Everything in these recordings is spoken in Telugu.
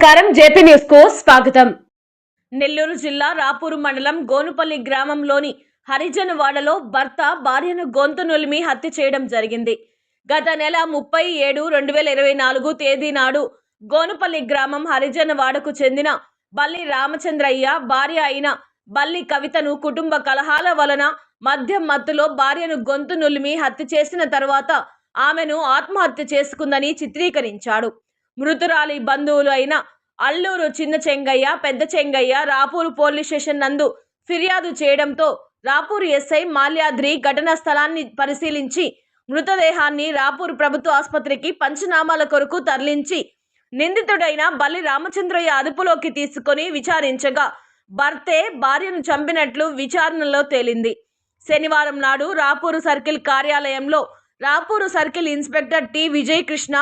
నమస్కారం. జేపీ న్యూస్కు స్వాగతం. నెల్లూరు జిల్లా రాపూరు మండలం గోనుపల్లి గ్రామంలోని హరిజనవాడలో భర్త భార్యను గొంతు నులిమి హత్య చేయడం జరిగింది. గత నెల ముప్పై ఏడు రెండు వేల ఇరవై నాలుగు తేదీ నాడు గోనుపల్లి గ్రామం హరిజనవాడకు చెందిన బల్లి రామచంద్రయ్య భార్య అయిన బల్లి కవితను కుటుంబ కలహాల వలన మద్యం మత్తులో భార్యను గొంతు నులిమి హత్య చేసిన తర్వాత ఆమెను ఆత్మహత్య చేసుకుందని చిత్రీకరించాడు. మృతురాలి బంధువులు అయిన అల్లూరు చిన్న చెంగయ్య పెద్ద చెంగయ్య రాపూరు పోలీస్ స్టేషన్ నందు ఫిర్యాదు చేయడంతో రాపూరు ఎస్ఐ మాల్యాద్రి ఘటనా స్థలాన్ని పరిశీలించి మృతదేహాన్ని రాపూరు ప్రభుత్వ ఆసుపత్రికి పంచనామాల కొరకు తరలించి నిందితుడైన బల్లి రామచంద్రయ్య అదుపులోకి తీసుకొని విచారించగా భర్తే భార్యను చంపినట్లు విచారణలో తేలింది. శనివారం నాడు రాపూరు సర్కిల్ కార్యాలయంలో Rapur circle inspector T Vijayakrishna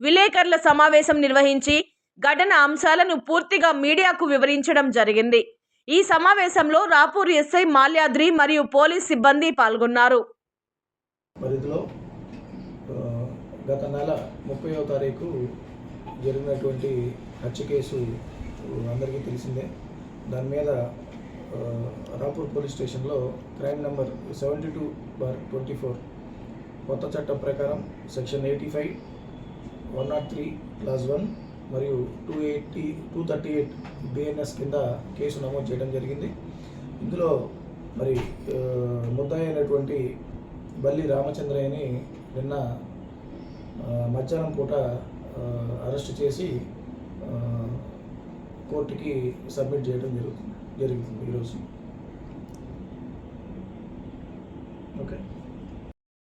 విలేకరుల సమావేశం నిర్వహించి ఘటన అంశాలను పూర్తిగా మీడియాకు వివరించడం జరిగింది. ఈ సమావేశంలో రాపూర్ ఎస్ఐ మాల్యాద్రి మరియు పోలీస్ సిబ్బంది పాల్గొన్నారు. పరిధిలో గత నెల ముప్పైవ తారీఖు జరిగినటువంటి హత్య కేసు అందరికీ తెలిసిందే. దాని మీద రాపూర్ పోలీస్ స్టేషన్లో crime number seventy two bar twenty four కొత్త చట్టం ప్రకారం section eighty five one not three plus one మరియు two eighty two thirty eight BNS కింద కేసు నమోదు చేయడం జరిగింది. ఇందులో మరి ముద్దాయి అయినటువంటి బల్లి రామచంద్రయ్యని నిన్న మధ్యాహ్నం పూట అరెస్ట్ చేసి కోర్టుకి సబ్మిట్ చేయడం జరుగుతుంది జరుగుతుంది ఈరోజు. ఓకే.